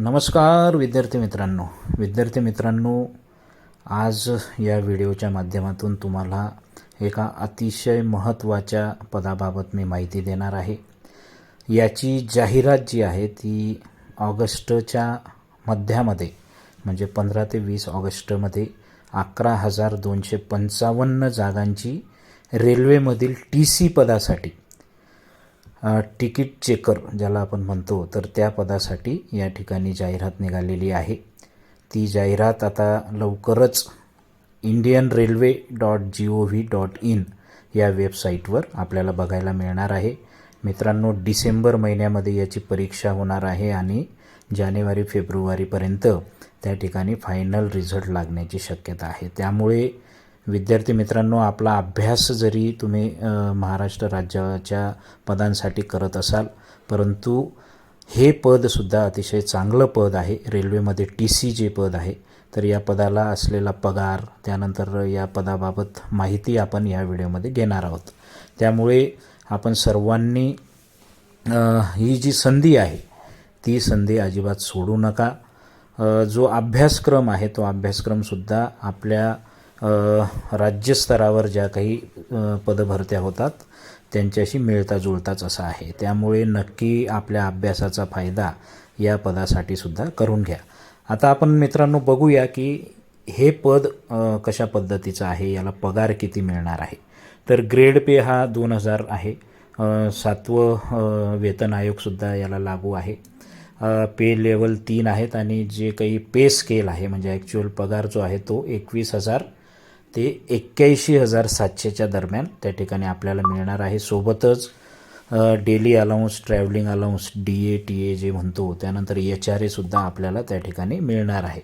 नमस्कार विद्यार्थी मित्रांनो. विद्यार्थी मित्रांनो आज या व्हिडिओच्या माध्यमातून तुम्हाला एका अतिशय महत्त्वाच्या पदाबाबत मी माहिती देणार आहे. याची जाहिरात जी आहे ती ऑगस्टच्या मध्यामध्ये म्हणजे पंधरा ते वीस ऑगस्टमध्ये अकरा हजार दोनशे पंचावन्न जागांची रेल्वेमधील टी सी पदासाठी तिकीट चेकर ज्याला आपण म्हणतो तर त्या पदासाठी या ठिकाणी जाहिरात निघालेली आहे. ती जाहिरात आता लवकरच Indian railway dot G O V dot in या वेबसाईटवर आपल्याला बघायला मिळणार आहे. मित्रांनो डिसेंबर महिन्यामध्ये याची परीक्षा होणार आहे आणि जानेवारी फेब्रुवारीपर्यंत त्या ठिकाणी फायनल रिझल्ट लागण्याची शक्यता आहे. त्यामुळे विद्यार्थी मित्रांनो आपला अभ्यास जरी तुम्ही महाराष्ट्र राज्याच्या पदांसाठी करत असाल परंतु हे पदसुद्धा अतिशय चांगलं पद आहे. रेल्वेमध्ये टी सी जे पद आहे. तर या पदाला असलेला पगार त्यानंतर या पदाबाबत माहिती आपण या व्हिडिओमध्ये घेणार आहोत. त्यामुळे आपण सर्वांनी ही जी संधी आहे ती संधी अजिबात सोडू नका. जो अभ्यासक्रम आहे तो अभ्यासक्रमसुद्धा आपल्या राज्यस्तरावर ज्या काही पदभरत्या होतात त्यांच्याशी मिळता जुळताच असा आहे. त्यामुळे नक्की आपल्या अभ्यासाचा फायदा या पदासाठी सुद्धा करून घ्या. आता आपण मित्रांनो बघूया की हे पद कशा पद्धतीचं आहे याला पगार किती मिळणार आहे. तर ग्रेड पे हा दोन हजार आहे. सातवं वेतन आयोगसुद्धा याला लागू आहे. पे लेवल तीन आहेत आणि जे काही पे स्केल आहे म्हणजे ॲक्च्युअल पगार जो आहे तो एकवीस हजार ते एक्क्याऐंशी हजार सातशेच्या दरम्यान त्या ठिकाणी आपल्याला मिळणार आहे. सोबतच daily allowance travelling allowance D A T A जे म्हणतो त्यानंतर एच आर एसुद्धा आपल्याला त्या ठिकाणी मिळणार आहे.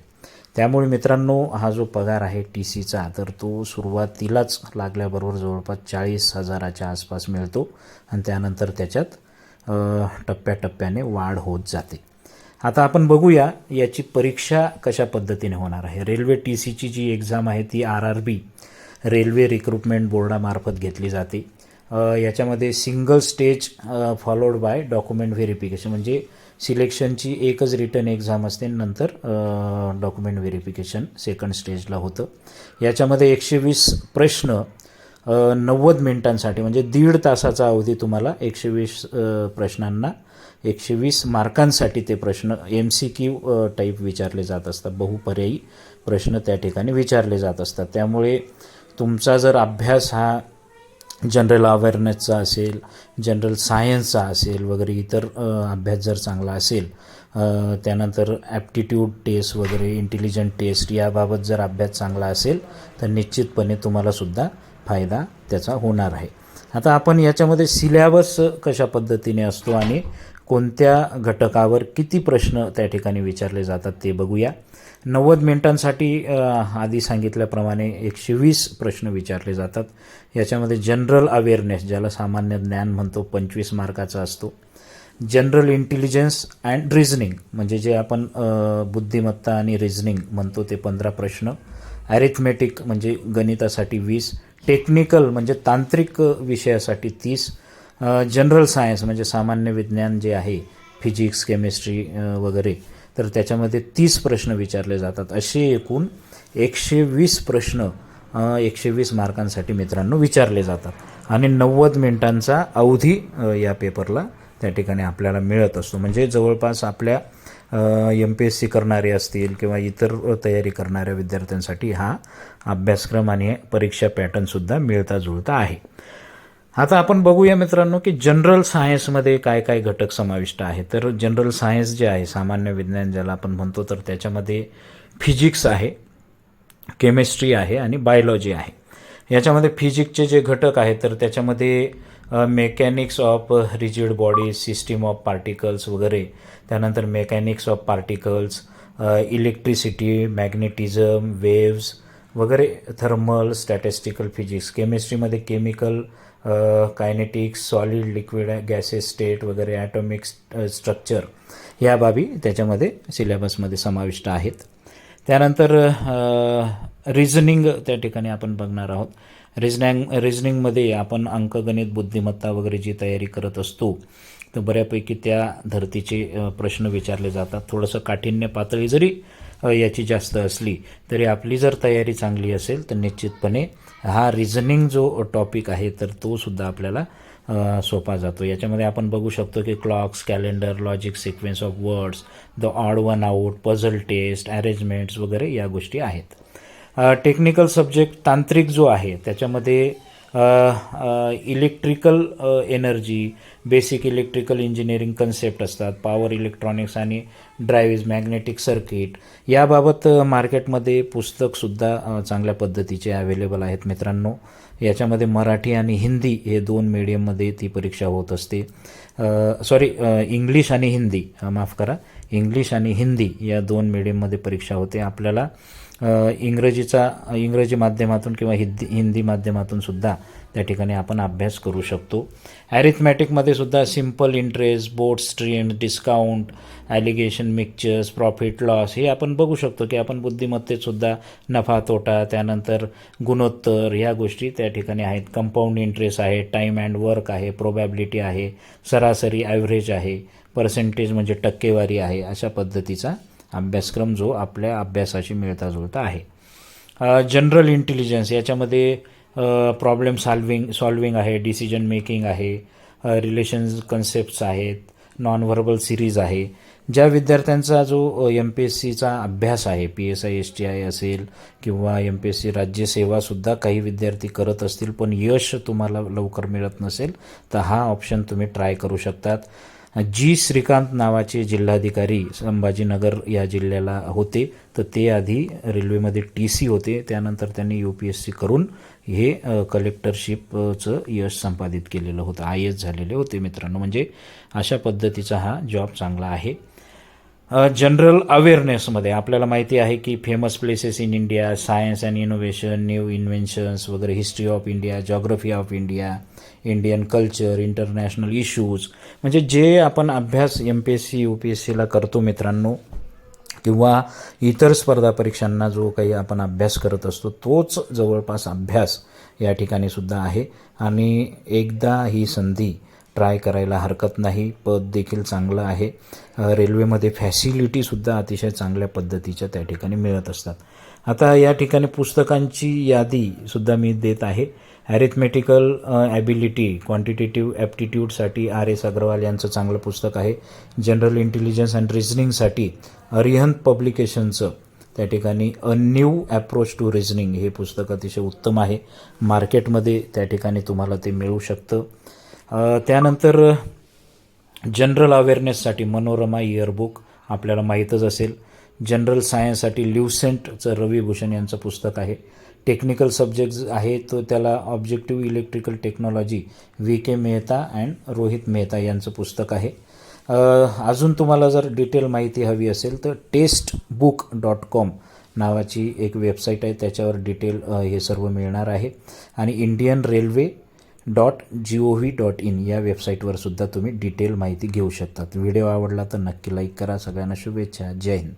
त्यामुळे मित्रांनो हा जो पगार आहे टी सीचा तर तो सुरुवातीलाच लागल्याबरोबर जवळपास चाळीस हजाराच्या आसपास मिळतो आणि त्यानंतर त्याच्यात टप्प्याटप्प्याने वाढ होत जाते. आता आपण बघूया याची परीक्षा कशा पद्धतीने होणार आहे. रेल्वे टी सीची जी एक्झाम आहे ती R R B railway recruitment बोर्डामार्फत घेतली जाते. याच्यामध्ये single stage followed by document verification म्हणजे सिलेक्शनची एकच रिटर्न एक्झाम असते नंतर डॉक्युमेंट व्हेरिफिकेशन सेकंड स्टेजला होतं. याच्यामध्ये एकशे वीस प्रश्न नव्वद मिनिटांसाठी म्हणजे दीड तासाचा अवधी तुम्हाला एकशे वीस प्रश्नांना एकशे वीस मार्कांसाठी ते प्रश्न एम सी क्यू टाईप विचारले जात असतात. बहुपर्यायी प्रश्न त्या ठिकाणी विचारले जात असतात. त्यामुळे तुमचा जर अभ्यास हा जनरल अवेअरनेसचा असेल जनरल सायन्सचा असेल वगैरे इतर अभ्यास जर चांगला असेल त्यानंतर ॲप्टिट्यूड टेस्ट वगैरे इंटेलिजंट टेस्ट याबाबत जर अभ्यास चांगला असेल तर निश्चितपणे तुम्हालासुद्धा फायदा त्याचा होणार आहे. आता आपण याच्यामध्ये सिलॅबस कशा पद्धतीने असतो आणि कोणत्या घटकावर किती प्रश्न त्या ठिकाणी विचारले जातात ते बघूया. नव्वद मिनिटांसाठी आधी सांगितल्याप्रमाणे एकशे वीस प्रश्न विचारले जातात. याच्यामध्ये जनरल अवेअरनेस ज्याला सामान्य ज्ञान म्हणतो पंचवीस मार्काचा असतो. जनरल इंटेलिजन्स अँड रिझनिंग म्हणजे जे आपण बुद्धिमत्ता आणि रिझनिंग म्हणतो ते पंधरा प्रश्न. ॲरिथमेटिक म्हणजे गणितासाठी वीस. टेक्निकल म्हणजे तांत्रिक विषयासाठी तीस जनरल सायन्स म्हणजे सामान्य विज्ञान जे आहे फिजिक्स केमिस्ट्री वगैरे तर त्याच्यामध्ये तीस प्रश्न विचारले जातात. असे एकूण एकशे वीस प्रश्न एकशे वीस मार्कांसाठी मित्रांनो विचारले जातात. आणि नव्वद मिनिटांचा अवधी या पेपरला त्या ठिकाणी आपल्याला मिळत असतो. म्हणजे जवळपास आपल्या एम पी एस सी करणारे असतील किंवा इतर तयारी करणाऱ्या विद्यार्थ्यांसाठी हा अभ्यासक्रम आणि परीक्षा पॅटर्नसुद्धा मिळता जुळता आहे. आता आपण बघूया मित्रांनो की जनरल सायन्समध्ये काय काय घटक समाविष्ट आहे तर जनरल सायन्स जे आहे सामान्य विज्ञान ज्याला आपण म्हणतो तर त्याच्यामध्ये फिजिक्स आहे केमिस्ट्री आहे आणि बायोलॉजी आहे. याच्यामध्ये फिजिक्सचे जे घटक आहेत तर त्याच्यामध्ये mechanics of rigid body system of particles वगैरे. त्यानंतर mechanics of particles electricity magnetism waves वगैरे thermal statistical physics केमिस्ट्रीमध्ये chemical kinetics solid liquid gases state वगैरे ॲटॉमिक स्ट्रक्चर ह्या बाबी त्याच्यामध्ये सिलेबसमध्ये समाविष्ट आहेत. त्यानंतर रिझनिंग त्या ठिकाणी आपण बघणार आहोत. रिझनिंग रिझनिंगमध्ये आपण अंकगणित बुद्धिमत्ता वगैरे जी तयारी करत असतो तर बऱ्यापैकी त्या धर्तीचे प्रश्न विचारले जातात. थोडंसं काठिण्य पातळी जरी याची जास्त असली तरी आपली जर तयारी चांगली असेल तर निश्चितपणे हा रिझनिंग जो टॉपिक आहे तर तो सुद्धा आपल्याला सोपा जातो. याच्यामध्ये आपण बघू शकतो की clocks calendar logic sequence of words the odd one out puzzle test arrangements वगैरे या गोष्टी आहेत. टेक्निकल सब्जेक्ट तांत्रिक जो आहे त्याच्यामध्ये electrical energy basic electrical engineering concept असतात पॉवर इलेक्ट्रॉनिक्स आणि ड्रायव्हिज मॅग्नेटिक सर्किट याबाबत मार्केटमध्ये पुस्तकसुद्धा चांगल्या पद्धतीचे अवेलेबल आहेत मित्रांनो. याच्यामध्ये मराठी आणि हिंदी हे दोन मीडियममध्ये ती परीक्षा होत असते. सॉरी इंग्लिश आणि हिंदी माफ करा. इंग्लिश आणि हिंदी या दोन मीडियममध्ये परीक्षा होते. आपल्याला इंग्रजीचा इंग्रजी माध्यमातून किंवा हिंदी हिंदी माध्यमातून सुद्धा त्या ठिकाणी आपण अभ्यास करू शकतो. ॲरिथमॅटिकमध्ये सुद्धा simple interest boat stream discount alligation mixtures profit loss हे आपण बघू शकतो की आपण बुद्धिमत्तेतसुद्धा नफा तोटा त्यानंतर गुणोत्तर ह्या गोष्टी त्या ठिकाणी आहेत. कंपाऊंड इंटरेस्ट आहे टाईम अँड वर्क आहे प्रोबॅबिलिटी आहे सरासरी ॲव्हरेज आहे पर्सेंटेज म्हणजे टक्केवारी आहे अशा पद्धतीचा अभ्यासक्रम जो आपल्या अभ्यासाशी मिळता जुळता आहे. जनरल इंटेलिजन्स याच्यामध्ये प्रॉब्लेम सॉल्विंग सॉल्विंग आहे डिसिजन मेकिंग आहे रिलेशन्स कन्सेप्ट्स आहेत नॉन व्हर्बल सिरीज आहे. ज्या विद्यार्थ्यांचा जो एम पी एस सीचा अभ्यास आहे P S I S T I असेल किंवा एम पी एस सी राज्यसेवासुद्धा काही विद्यार्थी करत असतील पण यश तुम्हाला लवकर मिळत नसेल तर हा ऑप्शन तुम्ही ट्राय करू शकतात. जी श्रीकांत नावाचे जिल्हाधिकारी संभाजीनगर या जिल्ह्याला होते तर ते आधी रेल्वेमध्ये टी सी होते. त्यानंतर त्यांनी यू पी एस सी करून हे कलेक्टरशिपचं यश संपादित केलेलं होतं. आय एस झालेले होते मित्रांनो. म्हणजे अशा पद्धतीचा हा जॉब चांगला आहे. जनरल अवेअरनेसमध्ये आपल्याला माहिती आहे की famous places in India science and innovation new inventions वगैरे history of India geography of India Indian culture international issues म्हणजे जे आपण अभ्यास M P S C U P S सीला करतो मित्रांनो किंवा इतर स्पर्धा परीक्षांना जो काही आपण अभ्यास करत असतो तोच जवळपास अभ्यास या ठिकाणी सुद्धा आहे. आणि एकदा ही संधी ट्राय करायला हरकत नाही. पद देखील चांगलं आहे. रेल्वेमध्ये फॅसिलिटीसुद्धा अतिशय चांगल्या पद्धतीच्या त्या ठिकाणी मिळत असतात. आता या ठिकाणी पुस्तकांची यादीसुद्धा मी देत आहे. ॲरिथमेटिकल ॲबिलिटी क्वांटिटेटिव्ह ॲप्टिट्यूडसाठी आर एस अग्रवाल यांचं चांगलं पुस्तक आहे. जनरल इंटेलिजन्स अँड रिझनिंगसाठी अरिहंत पब्लिकेशनचं त्या ठिकाणी a new approach to reasoning हे पुस्तक अतिशय उत्तम आहे. मार्केटमध्ये त्या ठिकाणी तुम्हाला ते मिळू शकतं. त्यानंतर जनरल अवेअरनेससाठी मनोरमा इयरबुक आपल्याला माहीतच असेल. जनरल सायन्ससाठी ल्युसेंटचं रवी भूषण यांचं पुस्तक आहे. टेक्निकल सब्जेक्ट आहे तो त्याला objective electrical technology V K Mehta and Rohit Mehta यांचं पुस्तक आहे. अजून तुम्हाला जर डिटेल माहिती हवी असेल तर टेस्ट बुक डॉट कॉम नावाची एक वेबसाईट आहे त्याच्यावर डिटेल हे सर्व मिळणार आहे. आणि Indian railway dot G O V dot in या वेबसाईटवर सुद्धा तुम्ही डिटेल माहिती घेऊ शकतात व्हिडिओ आवडला तर नक्की लाईक करा. सगळ्यांना शुभेच्छा. जय हिंद.